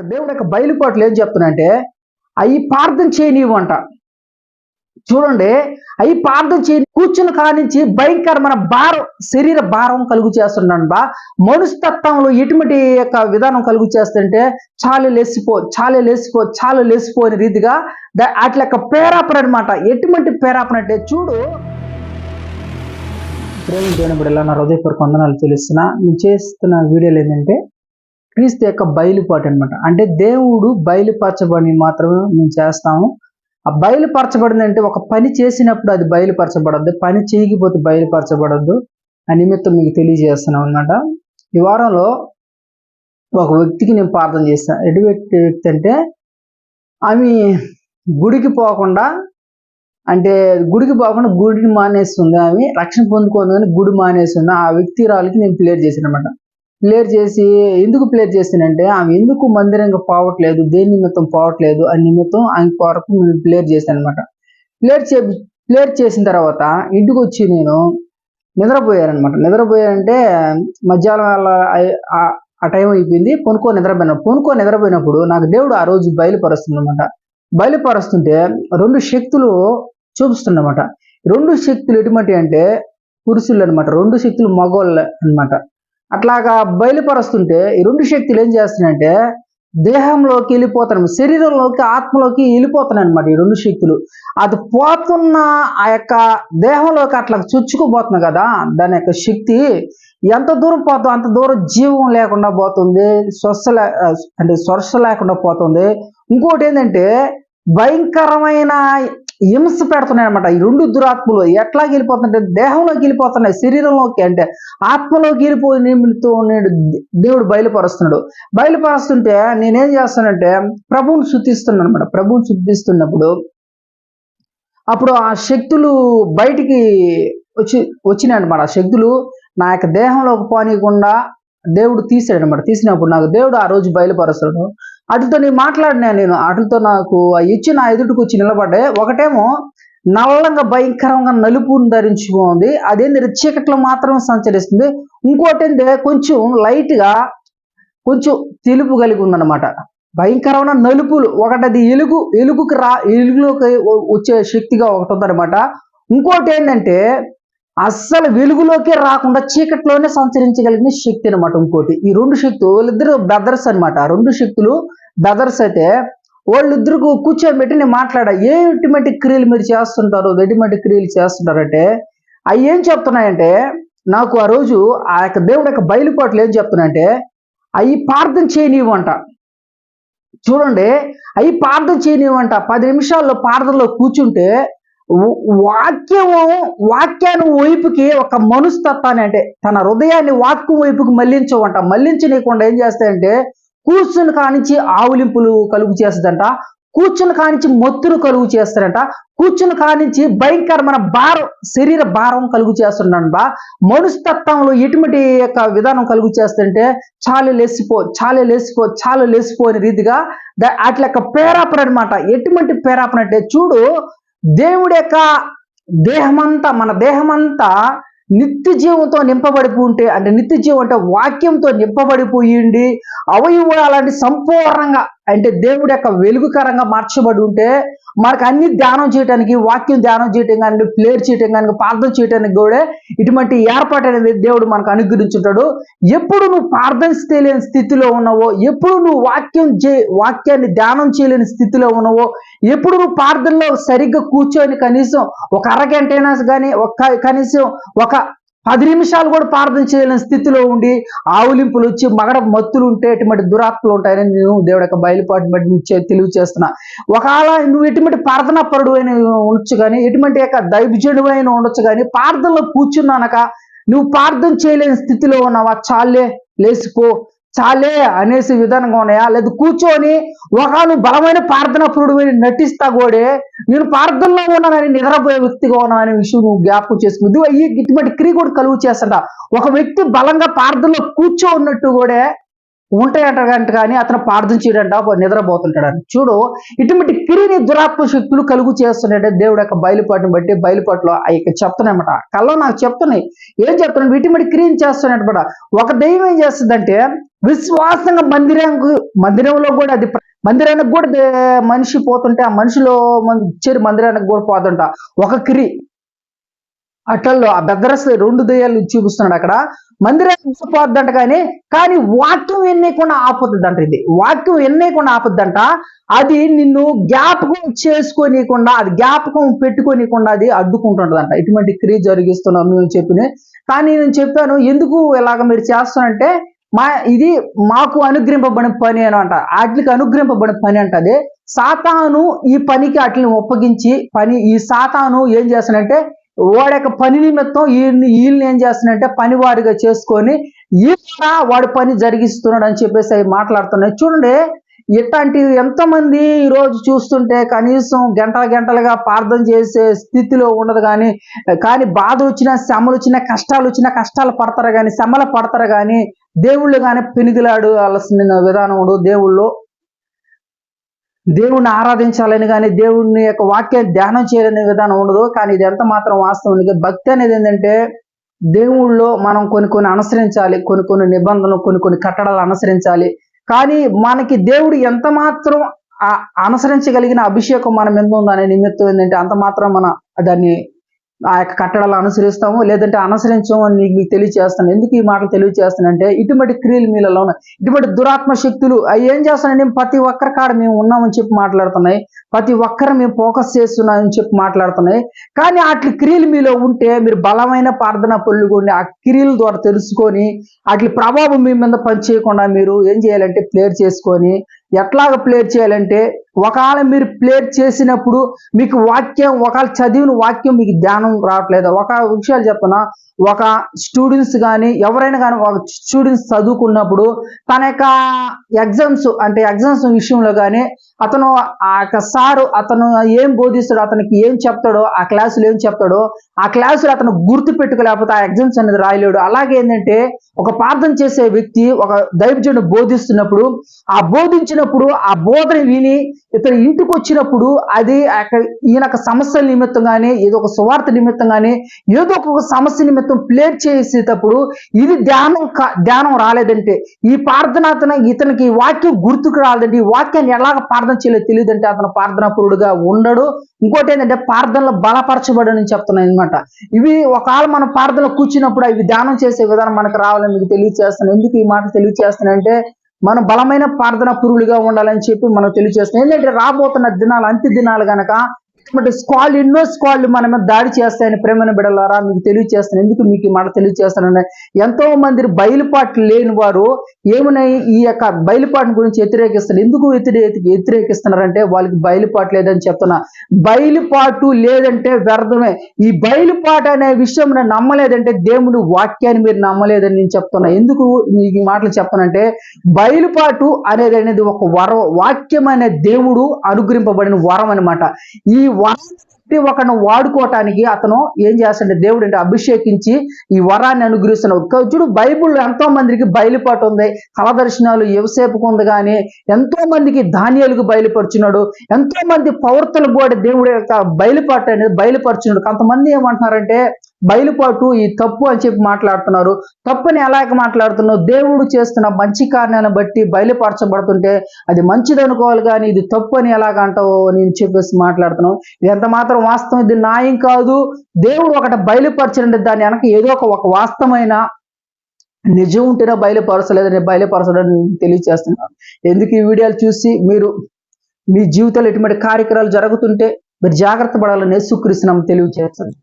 యొక్క దేవుడు యొక్క బయలుపాట్లు ఏం చెప్తున్నాయంటే అవి ప్రార్థన చేయనివ్వు అంట చూడండి అవి ప్రార్థన చేయని కూర్చుని కానించి భయంకరమైన భారం శరీర భారం కలుగు చేస్తున్నాను బా. మనుస్తత్వంలో ఎటువంటి యొక్క విధానం కలుగు చేస్తుంటే చాలు లేసిపో చాలు లేసిపో చాలు లేసిపో అనే రీతిగా అట్ల యొక్క పేరాపన అనమాట ఎటువంటి పేరాపన అంటే చూడు. ప్రేమించిన బిడ్డలా నా హృదయపూర్వక వందనాలు తెలుస్తున్నా నేను చేస్తున్న వీడియోలు ఏంటంటే క్రీస్తు యొక్క బయలుపాటు అనమాట అంటే దేవుడు బయలుపరచబడి మాత్రమే మేము చేస్తాము. ఆ బయలుపరచబడింది అంటే ఒక పని చేసినప్పుడు అది బయలుపరచబడద్దు పని చేయకపోతే బయలుపరచబడద్దు ఆ నిమిత్తం మీకు తెలియజేస్తున్నాం అనమాట ఈ వారంలో ఒక వ్యక్తికి నేను ప్రార్థన చేస్తాను ఎటు వ్యక్తి వ్యక్తి అంటే ఆమె గుడికి పోకుండా అంటే గుడికి పోకుండా గుడిని మానేస్తుంది. ఆమె రక్షణ పొందుకుంది కానీ గుడి మానేస్తుంది. ఆ వ్యక్తి రాళ్ళకి నేను ప్లేర్ చేశాను అనమాట ప్లేర్ చేసి ఎందుకు ప్లేర్ చేస్తానంటే ఆమె ఎందుకు మందిరంగా పోవట్లేదు దేని నిమిత్తం పోవట్లేదు అని నిమిత్తం ఆమె కొరకు నేను ప్లేర్ చేశాను అనమాట ప్లేర్ చే ప్లేర్ చేసిన తర్వాత ఇంటికి వచ్చి నేను నిద్రపోయానమాట నిద్రపోయానంటే మధ్యాహ్నం వేళ ఆ- ఆ టైం అయిపోయింది పొనుకో నిద్రపోయిన పొనుకో నిద్రపోయినప్పుడు నాకు దేవుడు ఆ రోజు బయలుపరుస్తుందన్నమాట బయలుపరుస్తుంటే రెండు శక్తులు చూపిస్తున్నమాట. రెండు శక్తులు ఎటువంటి అంటే పురుషులు అనమాట రెండు శక్తులు మగవాళ్ళు అనమాట అట్లాగా బయలుపరుస్తుంటే ఈ రెండు శక్తులు ఏం చేస్తున్నాయంటే దేహంలోకి వెళ్ళిపోతాను శరీరంలోకి ఆత్మలోకి వెళ్ళిపోతున్నాయి అనమాట ఈ రెండు శక్తులు. అది పోతున్న ఆ యొక్క దేహంలోకి అట్లా చుచ్చుకుపోతున్నాయి కదా దాని యొక్క శక్తి ఎంత దూరం పోతుందో అంత దూరం జీవం లేకుండా పోతుంది స్వస్థ లే- అంటే స్వర్శ లేకుండా పోతుంది. ఇంకోటి ఏంటంటే భయంకరమైన హింస పెడుతున్నాయి అనమాట ఈ రెండు దురాత్మలు ఎట్లా గెలిపోతుంటే దేహంలోకి వెళ్ళిపోతున్నాయి శరీరంలోకి అంటే ఆత్మలోకి వెళ్ళిపోయి నిమిత్తం నేను దేవుడు బయలుపరుస్తున్నాడు. బయలుపరుస్తుంటే నేనేం చేస్తానంటే ప్రభువుని శుద్ధిస్తున్నాను అనమాట ప్రభువుని శుద్ధిస్తున్నప్పుడు అప్పుడు ఆ శక్తులు బయటికి వచ్చి వచ్చినాయి అనమాట ఆ శక్తులు నా యొక్క దేహంలోకి పోనీయకుండా దేవుడు తీసాడు అనమాట తీసినప్పుడు నాకు దేవుడు ఆ రోజు బయలుపరుస్తాడు అటుతో నేను మాట్లాడినా నేను అటుతో నాకు ఆ ఇచ్చి నా ఎదుటికి వచ్చి నిలబడ్డే. ఒకటేమో నల్లంగా భయంకరంగా నలుపును ధరించుకుంది అదేంటి చీకట్లో మాత్రమే సంచరిస్తుంది. ఇంకోటి ఏంటంటే కొంచెం లైట్గా కొంచెం తెలుపు కలిగి ఉందన్నమాట. భయంకరమైన నలుపులు ఒకటి ఎలుగు ఎలుగుకి రా ఎలుగులోకి వచ్చే శక్తిగా ఒకటి ఉందన్నమాట. ఇంకోటి ఏంటంటే అస్సలు వెలుగులోకే రాకుండా చీకట్లోనే సంచరించగలిగిన శక్తి అనమాట ఇంకోటి. ఈ రెండు శక్తులు వాళ్ళిద్దరు బ్రదర్స్ అనమాట రెండు శక్తులు బ్రదర్స్ అయితే వాళ్ళిద్దరు కూర్చోబెట్టి నేను మాట్లాడా ఏ ఎటువంటి క్రియలు మీరు చేస్తుంటారు ఎటువంటి క్రియలు చేస్తుంటారంటే అవి ఏం చెప్తున్నాయంటే నాకు ఆ రోజు ఆ యొక్క దేవుడి యొక్క బయలుపాట్లు ఏం చెప్తున్నాయంటే అవి ప్రార్థన చేయనివ్వంట. చూడండి అవి ప్రార్థన చేయనివ్వంట. పది నిమిషాల్లో ప్రార్థనలో కూర్చుంటే వాక్యము వాక్యాన్ని వైపుకి ఒక మనుస్తత్వాన్ని అంటే తన హృదయాన్ని వాక్యం వైపుకి మళ్ళించవంట మళ్ళించనీయకుండా ఏం చేస్తాయంటే కూర్చుని కానించి ఆవులింపులు కలుగు చేస్తుందంట కూర్చుని కానించి మొత్తును కలుగు చేస్తారంట కూర్చుని కానించి భయంకరమైన భారం శరీర భారం కలుగు చేస్తున్నాడు మనుస్తత్వంలో ఎటువంటి యొక్క విధానం కలుగు చేస్తుంటే చాలు లేసిపో చాలు లేసిపో చాలు లేసిపో అనే రీతిగా అట్ల యొక్క పేరాపణ అనమాట ఎటువంటి పేరాపణ అంటే చూడు దేవుడి యొక్క దేహమంతా మన దేహమంతా నిత్య జీవంతో నింపబడిపోయి ఉంటే అంటే నిత్య జీవం అంటే వాక్యంతో నింపబడిపోయిండి అవయవాలని సంపూర్ణంగా అంటే దేవుడి యొక్క వెలుగుకరంగా మార్చబడి ఉంటే మనకు అన్ని ధ్యానం చేయడానికి వాక్యం ధ్యానం చేయటం కానీ ప్లేర్ చేయటం కానీ ప్రార్థన చేయడానికి కూడా ఇటువంటి ఏర్పాటు అనేది దేవుడు మనకు అనుగ్రహించుంటాడు. ఎప్పుడు నువ్వు ప్రార్థన చేయలేని స్థితిలో ఉన్నావో ఎప్పుడు నువ్వు వాక్యం చే వాక్యాన్ని ధ్యానం చేయలేని స్థితిలో ఉన్నావో ఎప్పుడు నువ్వు ప్రార్థనలో సరిగ్గా కూర్చొని కనీసం ఒక అరగంట అయినా కానీ ఒక కనీసం ఒక పది నిమిషాలు కూడా ప్రార్థన చేయలేని స్థితిలో ఉండి ఆవులింపులు వచ్చి మగడ మత్తులు ఉంటే ఎటువంటి దురాత్మలు ఉంటాయని నేను దేవుడి యొక్క బయలుపాటు బట్టి తెలివి చేస్తున్నా. ఒకవేళ నువ్వు ఎటువంటి ప్రార్థనా పరుడు అయిన ఉండొచ్చు కానీ ఎటువంటి యొక్క దైవజనుడు అయిన ఉండొచ్చు కానీ ప్రార్థనలో కూర్చున్నానక నువ్వు ప్రార్థన చేయలేని స్థితిలో ఉన్నావా? చాలే లేసిపో చాలే అనేసి విధానంగా ఉన్నాయా? లేదు కూర్చొని ఒకను బలమైన ప్రార్థన పురుడు నటిస్తా కూడా నేను ప్రార్థనలో ఉన్నానని నిద్రపోయే వ్యక్తిగా ఉన్నాననే విషయం నువ్వు జ్ఞాపకం చేసుకుంది ఈ ఇటువంటి క్రియ కూడా కలుగు చేస్తాడ? ఒక వ్యక్తి బలంగా ప్రార్థనలో కూర్చో ఉన్నట్టు కూడా ఉంటాయి గంట కానీ అతను ప్రార్థన చేయడంట నిద్రపోతుంటాడని చూడు ఇటువంటి కిరిని దురాత్మ శక్తులు కలుగు చేస్తున్నాయంటే దేవుడు యొక్క బయలుపాటుని బట్టి బయలుపాటులో ఆ యొక్క చెప్తున్నాయన్నమాట. కళ్ళలో నాకు చెప్తున్నాయి. ఏం చెప్తున్నాడు? ఇటువంటి క్రియని చేస్తున్నాయన్నమాట ఒక దైవం ఏం చేస్తుందంటే విశ్వాసంగా మందిరం మందిరంలో కూడా అది మందిరానికి కూడా మనిషి పోతుంటే ఆ మనిషిలో చేరి మందిరానికి కూడా పోతుంట. ఒక క్రి అటల్లో ఆ బెదరస్ రెండు దయ్యాలు చూపిస్తున్నాడు అక్కడ. మందిరాన్ని పోద్దంట కానీ కానీ వాక్యం ఎన్నేయకుండా ఆపుద్దంట ఇది. వాక్యం ఎన్నేయకుండా ఆపుద్దంట. అది నిన్ను జ్ఞాపకం చేసుకోనీయకుండా అది జ్ఞాపకం పెట్టుకోనీయకుండా అది అడ్డుకుంటుంటదంట. ఇటువంటి క్రియ జరిగిస్తున్నాం మేము చెప్పిన. కానీ నేను చెప్పాను ఎందుకు ఇలాగ మీరు చేస్తానంటే మా ఇది మాకు అనుగ్రహింపబడిన పని అని అంట. వాటికి అనుగ్రహింపబడిన పని అంటది సాతాను ఈ పనికి వాటిని ఒప్పగించి పని ఈ సాతాను ఏం చేస్తానంటే వాడి యొక్క పని నిమిత్తం వీళ్ళని వీళ్ళని ఏం చేస్తున్నాడంటే పని వారిగా చేసుకొని ఈ వాడి పని జరిగిస్తున్నాడు అని చెప్పేసి అవి మాట్లాడుతున్నాయి. చూడండి ఇట్లాంటి ఎంతమంది ఈ రోజు చూస్తుంటే కనీసం గంటల గంటలుగా ప్రార్థన చేసే స్థితిలో ఉండదు కానీ కానీ బాధ వచ్చినా శ్రమలు వచ్చినా కష్టాలు వచ్చినా కష్టాలు పడతారు కానీ శ్రమలు పడతారు కానీ దేవుళ్ళు కానీ పెనుగులాడు అలసిన విధానం ఉండదు దేవుళ్ళు. దేవుణ్ణి ఆరాధించాలని కానీ దేవుణ్ణి యొక్క వాక్యాన్ని ధ్యానం చేయాలనే విధానం ఉండదు. కానీ ఇది ఎంత మాత్రం వాస్తవం భక్తి అనేది ఏంటంటే దేవుళ్ళలో మనం కొన్ని కొన్ని అనుసరించాలి కొన్ని కొన్ని నిబంధనలు కొన్ని కొన్ని కట్టడాలు అనుసరించాలి. కానీ మనకి దేవుడు ఎంత మాత్రం అనుసరించగలిగిన అభిషేకం మన మీద ఉందనే నిమిత్తం ఏంటంటే అంత మాత్రం మన దాన్ని ఆ యొక్క కట్టడాలు అనుసరిస్తాము లేదంటే అనుసరించము అని మీకు తెలియచేస్తాను. ఎందుకు ఈ మాటలు తెలియచేస్తానంటే ఇటువంటి క్రియలు మీలలో ఉన్నాయి. ఇటువంటి దురాత్మ శక్తులు అవి ఏం చేస్తానండి ప్రతి ఒక్కరి కాడ మేము ఉన్నామని చెప్పి మాట్లాడుతున్నాయి. ప్రతి ఒక్కరు మేము ఫోకస్ చేస్తున్నామని చెప్పి మాట్లాడుతున్నాయి. కానీ అట్ల క్రియలు మీలో ఉంటే మీరు బలమైన ప్రార్థన పొల్లుకొని ఆ క్రియల ద్వారా తెలుసుకొని వాటి ప్రభావం మీ మీద పనిచేయకుండా మీరు ఏం చేయాలంటే ప్లేర్ చేసుకొని ఎట్లాగ ప్లేర్ చేయాలంటే ఒకవేళ మీరు ప్లేర్ చేసినప్పుడు మీకు వాక్యం ఒకవేళ చదివిన వాక్యం మీకు ధ్యానం రావట్లేదు. ఒక విషయాలు చెప్తున్నా ఒక స్టూడెంట్స్ కానీ ఎవరైనా కానీ ఒక స్టూడెంట్స్ చదువుకున్నప్పుడు తన యొక్క ఎగ్జామ్స్ అంటే ఎగ్జామ్స్ విషయంలో కానీ అతను ఆ యొక్క సారు అతను ఏం బోధిస్తాడో అతనికి ఏం చెప్తాడో ఆ క్లాసులో ఏం చెప్తాడో ఆ క్లాసులు అతను గుర్తు పెట్టుకోలేకపోతే ఆ ఎగ్జామ్స్ అనేది రాయలేడు. అలాగే ఏంటంటే ఒక ప్రార్థన చేసే వ్యక్తి ఒక దైవజనుడు బోధిస్తున్నప్పుడు ఆ బోధించినప్పుడు ఆ బోధన విని ఇతను ఇంటికి వచ్చినప్పుడు అది ఈయన యొక్క సమస్యల నిమిత్తం కానీ ఏదో ఒక సువార్త నిమిత్తం కానీ ఏదో ఒక సమస్య నిమిత్తం ప్లేట్ చేసేటప్పుడు ఇది ధ్యానం ధ్యానం రాలేదంటే ఈ ప్రార్థన అతను ఇతనికి ఈ వాక్యం గుర్తుకు రాలేదంటే ఈ వాక్యాన్ని ఎలాగ ప్రార్థన తెలియదు తెలియదంటే అతను ప్రార్థనాపరుడుగా ఉండడు. ఇంకోటి ఏంటంటే ప్రార్థనలో బలపరచబడని చెప్తున్నాను అనమాట ఇవి ఒకవేళ మనం ప్రార్థనలో కూర్చున్నప్పుడు ఇవి ధ్యానం చేసే విధానం మనకు రావాలని మీకు తెలియజేస్తాను ఎందుకు ఈ మాట తెలియజేస్తానంటే మనం బలమైన ప్రార్థన పురులుగా ఉండాలని చెప్పి మనం తెలియజేస్తున్నాం ఏంటంటే రాబోతున్న దినాలు అంత్య దినాలు గనక ఇటువంటి స్క్వాళ్ళు ఎన్నో స్క్వాళ్ళు మన మీద దాడి చేస్తాయని ప్రేమను బిడలారా మీకు తెలియచేస్తాను ఎందుకు మీకు మాట తెలియజేస్తానంటే ఎంతో మంది బయలుపాట్లు లేని వారు ఏమన్నా ఈ యొక్క బయలుపాటు గురించి వ్యతిరేకిస్తారు ఎందుకు వ్యతిరే వ్యతిరేకిస్తున్నారంటే వాళ్ళకి బయలుపాటు లేదని చెప్తున్నా. బయలుపాటు లేదంటే వ్యర్థమే. ఈ బయలుపాటు అనే విషయం నమ్మలేదంటే దేవుడు వాక్యాన్ని మీరు నమ్మలేదని నేను చెప్తున్నా. ఎందుకు మీకు ఈ మాటలు చెప్పనంటే బయలుపాటు అనేది అనేది ఒక వరం వాక్యం అనే దేవుడు అనుగ్రహింపబడిన వరం అన్నమాట. ఈ వరం ప్రతి వాడుకోవటానికి అతను ఏం చేస్తాడంటే దేవుడు అంటే అభిషేకించి ఈ వరాన్ని అనుగ్రహిస్తున్నాడు. చూడు బైబుల్ ఎంతో మందికి బయలుపాటు ఉంది. కలదర్శనాలు యువసేపుకు ఉంది కానీ ఎంతో మందికి ధాన్యాలకు బయలుపరుచున్నాడు ఎంతో మంది పౌర్తలకు కూడా దేవుడు యొక్క బయలుపాటు అనేది బయలుపరుచున్నాడు కొంతమంది ఏమంటున్నారంటే బయలుపాటు ఈ తప్పు అని చెప్పి మాట్లాడుతున్నారు. తప్పుని ఎలాగ మాట్లాడుతున్నావు? దేవుడు చేస్తున్న మంచి కారణాన్ని బట్టి బయలుపరచబడుతుంటే అది మంచిది అనుకోవాలి కానీ ఇది తప్పు అని ఎలాగ అంటావు నేను చెప్పేసి మాట్లాడుతున్నావు. ఇది ఎంత మాత్రం వాస్తవం? ఇది న్యాయం కాదు. దేవుడు ఒకటి బయలుపరచండి దాని వెనక ఏదో ఒక ఒక వాస్తవమైన నిజం ఉంటేనే బయలుపరచలేదని బయలుపరచడం తెలియజేస్తున్నాను. ఎందుకు ఈ వీడియోలు చూసి మీరు మీ జీవితంలో ఎటువంటి కార్యక్రమాలు జరుగుతుంటే మీరు జాగ్రత్త పడాలని సుకృష్ణం తెలియజేస్తుంది